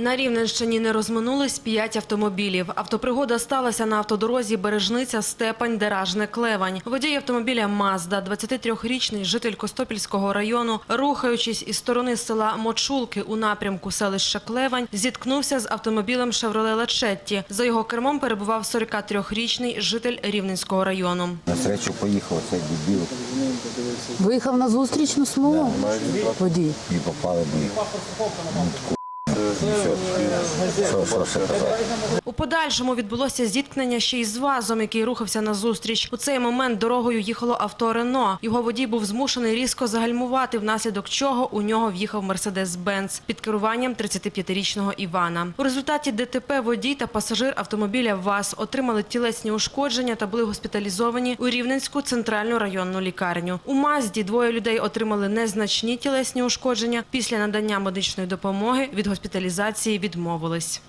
На Рівненщині не розминулись п'ять автомобілів. Автопригода сталася на автодорозі Бережниця Степань Деражне Клевань. Водій автомобіля Мазда, 23-річний житель Костопільського району, рухаючись із сторони села Мочулки у напрямку селища Клевань, зіткнувся з автомобілем Шевроле Лачетті. За його кермом перебував 43-річний житель Рівненського району. На встречу поїхав цей дебіл Виїхав на зустрічну смугу водій. і попали в У подальшому відбулося зіткнення ще й з ВАЗом, який рухався назустріч. У цей момент дорогою їхало авто Рено. Його водій був змушений різко загальмувати, внаслідок чого у нього в'їхав Мерседес-Бенц під керуванням 35-річного Івана. У результаті ДТП водій та пасажир автомобіля ВАЗ отримали тілесні ушкодження та були госпіталізовані у Рівненську центральну районну лікарню. У Мазді двоє людей отримали незначні тілесні ушкодження. Після надання медичної допомоги від госпіталізації відмовились.